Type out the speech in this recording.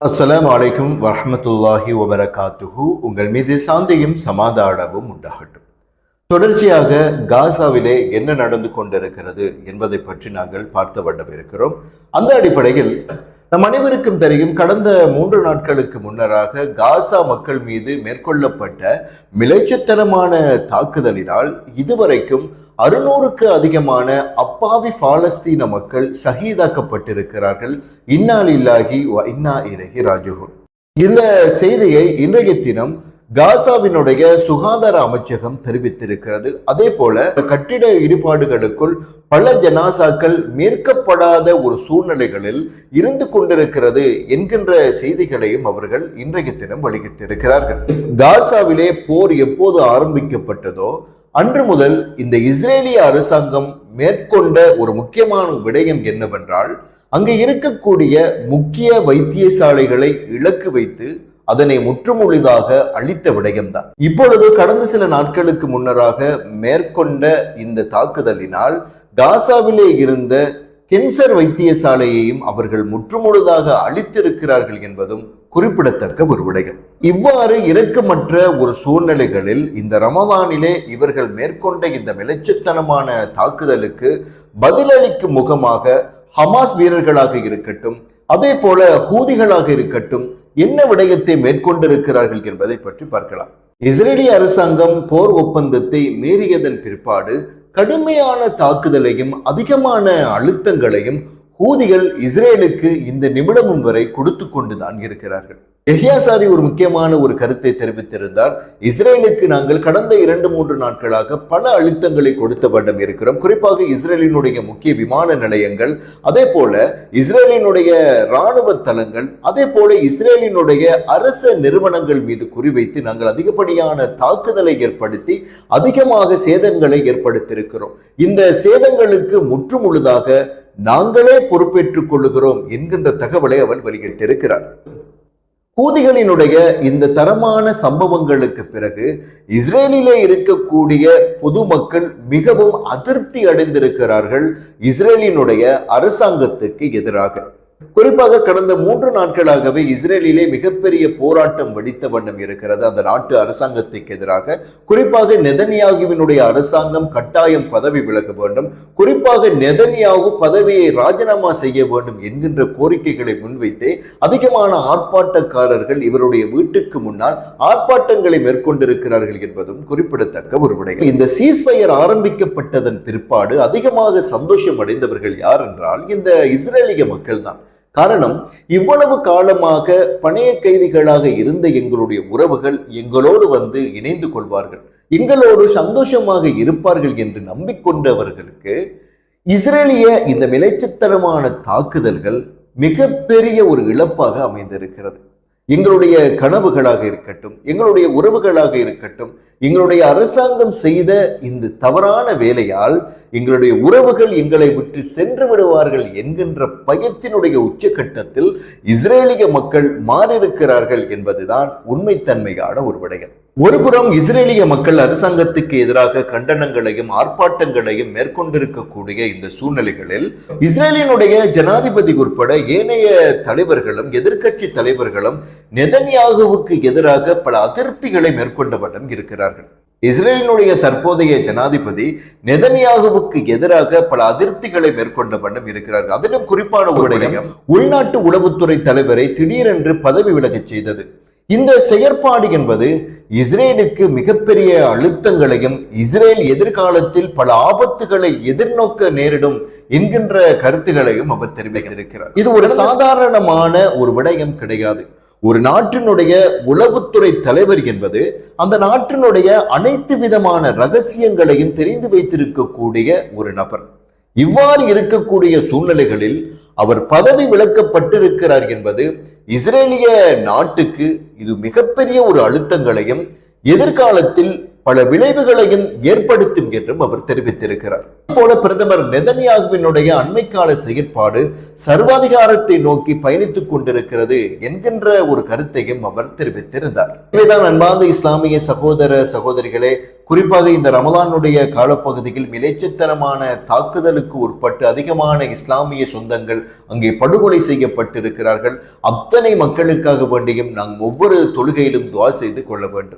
அஸ்லாம் அலைக்கும் வரமத்துல்லாஹி வபரகாத்துஹு. உங்கள் மீது சாந்தியும் சமாதானமும் உண்டாகட்டும். தொடர்ச்சியாக காசாவிலே என்ன நடந்து கொண்டிருக்கிறது என்பதை பற்றி நாங்கள் பார்த்து வண்ணம் இருக்கிறோம் அந்த அடிப்படையில் நம் அனைவருக்கும் தெரியும் கடந்த மூன்று நாட்களுக்கு முன்னராக காசா மக்கள் மீது மேற்கொள்ளப்பட்ட மிளைச்சத்தனமான தாக்குதலினால் இதுவரைக்கும் அறுநூறுக்கு அதிகமான அப்பாவி பாலஸ்தீன மக்கள் சகிதாக்கப்பட்டிருக்கிறார்கள். இன்னாலில்லாஹி வ இன்னா இலகி ராஜுகுன் இந்த செய்தியை இன்றைய தினம் காசாவினுடைய சுகாதார அமைச்சகம் தெரிவித்திருக்கிறது. அதே போல கட்டிட இடிபாடுகளுக்குள் பல ஜனாசாக்கள் மீட்கப்படாத ஒரு சூழ்நிலைகளில் இருந்து கொண்டிருக்கிறது என்கின்ற செய்திகளையும் அவர்கள் இன்றைய தினம் வெளியிட்டிருக்கிறார்கள். காசாவிலே போர் எப்போது ஆரம்பிக்கப்பட்டதோ அன்று முதல் இந்த இஸ்ரேலிய அரசாங்கம் மேற்கொண்ட ஒரு முக்கியமான விடயம் என்னவென்றால் அங்கு இருக்கக்கூடிய முக்கிய வைத்தியசாலைகளை இலக்கு வைத்து அதனை முற்றுமுழுதாக அளித்த விடயம்தான். இப்பொழுது கடந்த சில நாட்களுக்கு முன்னராக மேற்கொண்ட இந்த தாக்குதலினால் காசாவிலே இருந்த கென்சர் வைத்தியசாலையையும் அவர்கள் முற்றுமுழுதாக அழித்திருக்கிறார்கள் என்பதும் குறிப்பிடத்தக்க ஒரு விடயம். இவ்வாறு இரக்கமற்ற ஒரு சூழ்நிலைகளில் இந்த ரமதானிலே இவர்கள் மேற்கொண்ட இந்த விளைச்சத்தனமான தாக்குதலுக்கு பதிலளிக்கும் முகமாக ஹமாஸ் வீரர்களாக இருக்கட்டும் அதே போல ஹூதிகளாக இருக்கட்டும் என்ன விடயத்தை மேற்கொண்டிருக்கிறார்கள் என்பதை பற்றி பார்க்கலாம். இஸ்ரேலிய அரசாங்கம் போர் ஒப்பந்தத்தை மீறியதன் பிற்பாடு கடுமையான தாக்குதலையும் அதிகமான அழுத்தங்களையும் ஹூதிகள் இஸ்ரேலுக்கு இந்த நிமிடமும் வரை கொடுத்து கொண்டுதான் இருக்கிறார்கள். எஹியாசாரி ஒரு முக்கியமான ஒரு கருத்தை தெரிவித்திருந்தார். இஸ்ரேலுக்கு நாங்கள் கடந்த இரண்டு மூன்று நாட்களாக பல அழுத்தங்களை கொடுத்த வண்ணம் இருக்கிறோம். குறிப்பாக இஸ்ரேலினுடைய முக்கிய விமான நிலையங்கள் அதே போல இஸ்ரேலினுடைய இராணுவ தளங்கள் அதே போல இஸ்ரேலினுடைய அரச நிறுவனங்கள் மீது குறிவைத்து நாங்கள் அதிகப்படியான தாக்குதலை ஏற்படுத்தி அதிகமாக சேதங்களை ஏற்படுத்தியிருக்கிறோம். இந்த சேதங்களுக்கு முற்றுமுழுதாக நாங்களே பொறுப்பேற்றுக் கொள்ளுகிறோம் என்கின்ற தகவலை அவள் வெளியிட்டிருக்கிறார் ஹூதிகளினுடைய இந்த தரமான சம்பவங்களுக்கு பிறகு இஸ்ரேலிலே இருக்கக்கூடிய பொதுமக்கள் மிகவும் அதிருப்தி அடைந்திருக்கிறார்கள் இஸ்ரேலினுடைய அரசாங்கத்துக்கு எதிராக. குறிப்பாக கடந்த மூன்று நாட்களாகவே இஸ்ரேலிலே மிகப்பெரிய போராட்டம் வெடித்த வண்ணம் இருக்கிறது. அந்த நாட்டு அரசாங்கத்துக்கு எதிராக குறிப்பாக நெதன்யாகுவினுடைய அரசாங்கம் கட்டாயம் பதவி விலக வேண்டும். குறிப்பாக நெதன்யாகு பதவியை ராஜினாமா செய்ய வேண்டும் என்கின்ற கோரிக்கைகளை முன்வைத்தே அதிகமான ஆர்ப்பாட்டக்காரர்கள் இவருடைய வீட்டுக்கு முன்னால் ஆர்ப்பாட்டங்களை மேற்கொண்டிருக்கிறார்கள் என்பதும் குறிப்பிடத்தக்க ஒரு விடை. இந்த சீஸ்பயர் ஆரம்பிக்கப்பட்டதன் பிற்பாடு அதிகமாக சந்தோஷம் அடைந்தவர்கள் யார் என்றால் இந்த இஸ்ரேலிய மக்கள் தான் காரணம் இவ்வளவு காலமாக பணைய கைதிகளாக இருந்த எங்களுடைய உறவுகள் எங்களோடு வந்து இணைந்து கொள்வார்கள். எங்களோடு சந்தோஷமாக இருப்பார்கள் என்று நம்பிக்கொண்டவர்களுக்கு இஸ்ரேலிய இந்த விளைச்சத்தனமான தாக்குதல்கள் மிகப்பெரிய ஒரு இழப்பாக அமைந்திருக்கிறது. எங்களுடைய கனவுகளாக இருக்கட்டும் எங்களுடைய உறவுகளாக இருக்கட்டும் எங்களுடைய அரசாங்கம் செய்த இந்த தவறான வேலையால் எங்களுடைய உறவுகள் எங்களை விட்டு சென்று விடுவார்கள் என்கின்ற பயத்தினுடைய உச்சகட்டத்தில் இஸ்ரேலிய மக்கள் மாறியிருக்கிறார்கள் என்பதுதான் உண்மைத்தன்மையான ஒரு விடயம். ஒருபுறம் இஸ்ரேலிய மக்கள் அரசாங்கத்துக்கு எதிராக கண்டனங்களையும் ஆர்ப்பாட்டங்களையும் மேற்கொண்டிருக்கக்கூடிய இந்த சூழ்நிலைகளில் இஸ்ரேலினுடைய ஜனாதிபதி உட்பட ஏனைய தலைவர்களும் எதிர்கட்சி தலைவர்களும் நெதன்யாகுவுக்கு எதிராக பல அதிருப்திகளை மேற்கொண்டவண்ணம் இருக்கிறார்கள். இஸ்ரேலினுடைய தற்போதைய ஜனாதிபதி நெதன்யாகுவுக்கு எதிராக பல அதிருப்திகளை மேற்கொண்ட வண்ணம் இருக்கிறார்கள். அதிலும் குறிப்பான ஒரு உள்நாட்டு உளவுத்துறை தலைவரை திடீரென்று பதவி விலகச் செய்தது. இந்த செயற்பாடு என்பது இஸ்ரேலுக்கு மிகப்பெரிய அழுத்தங்களையும் இஸ்ரேல் எதிர்காலத்தில் பல ஆபத்துகளை எதிர்நோக்க நேரிடும் என்கின்ற கருத்துகளையும் அவர் தெரிவித்திருக்கிறார். இது ஒரு சாதாரணமான ஒரு விடயம் கிடையாது. ஒரு நாட்டினுடைய உளவுத்துறை தலைவர் என்பது அந்த நாட்டினுடைய அனைத்து விதமான ரகசியங்களையும் தெரிந்து வைத்திருக்கக்கூடிய ஒரு நபர். இவ்வாறு இருக்கக்கூடிய சூழ்நிலைகளில் அவர் பதவி விலக்கப்பட்டிருக்கிறார் என்பது இஸ்ரேலிய நாட்டுக்கு இது மிகப்பெரிய ஒரு அழுத்தங்களையும் எதிர்காலத்தில் பல விளைவுகளையும் ஏற்படுத்தும் என்றும் அவர் தெரிவித்திருக்கிறார். போல பிரதமர் நெதன்யாகுவினுடைய அண்மைக்கால செயற்பாடு சர்வாதிகாரத்தை நோக்கி பயணித்துக் கொண்டிருக்கிறது என்கின்ற ஒரு கருத்தையும் அவர் தெரிவித்திருந்தார். இவைதான் அன்பார்ந்த இஸ்லாமிய சகோதர சகோதரிகளே குறிப்பாக இந்த ரமலானுடைய காலப்பகுதியில் மிலைச்சத்தனமான தாக்குதலுக்கு உட்பட்டு அதிகமான இஸ்லாமிய சொந்தங்கள் அங்கே படுகொலை செய்யப்பட்டிருக்கிறார்கள். அத்தனை மக்களுக்காக வேண்டியும் நாம் ஒவ்வொரு தொழுகையிலும் துவா செய்து கொள்ள வேண்டும்.